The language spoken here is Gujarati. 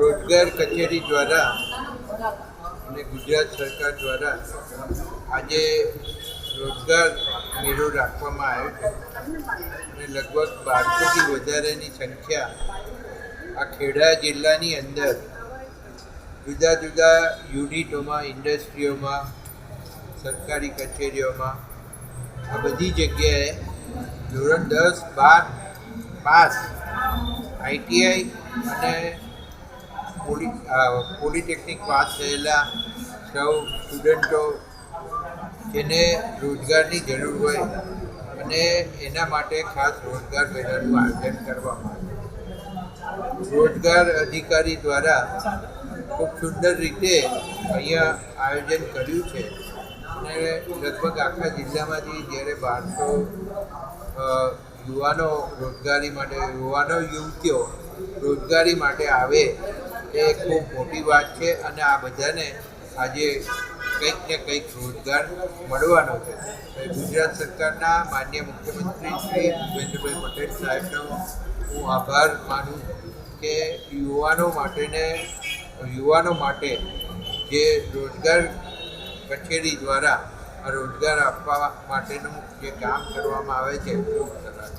રોજગાર કચેરી દ્વારા અને ગુજરાત સરકાર દ્વારા આજે રોજગાર મેળો રાખવામાં આવ્યો છે. અને લગભગ બારસોથી વધારેની સંખ્યા આ ખેડા જિલ્લાની અંદર જુદા જુદા યુનિટોમાં, ઇન્ડસ્ટ્રીઓમાં, સરકારી કચેરીઓમાં આ બધી જગ્યાએ ધોરણ દસ બાર પાસ આઈટીઆઈ અને પોલી પોલિટેકનિક પાસ થયેલા સૌ સ્ટુડન્ટો જેને રોજગારની જરૂર હોય અને એના માટે ખાસ રોજગાર મેળાનું આયોજન કરવામાં આવ્યું. રોજગાર અધિકારી દ્વારા ખૂબ સુંદર રીતે અહીંયા આયોજન કર્યું છે. અને લગભગ આખા જિલ્લામાંથી જ્યારે બારસો યુવાનો રોજગારી માટે, યુવાનો, યુવતીઓ રોજગારી માટે આવે એ ખૂબ મોટી વાત છે અને આ બધાને આજે કંઈક ને કંઈક રોજગાર મળવાનો છે. ગુજરાત સરકારના માન્ય મુખ્યમંત્રી શ્રી ભૂપેન્દ્રભાઈ પટેલ સાહેબનો હું આભાર માનું કે યુવાનો માટેને, યુવાનો માટે જે રોજગાર કચેરી દ્વારા રોજગાર આપવા માટેનું જે કામ કરવામાં આવે છે ખૂબ સરસ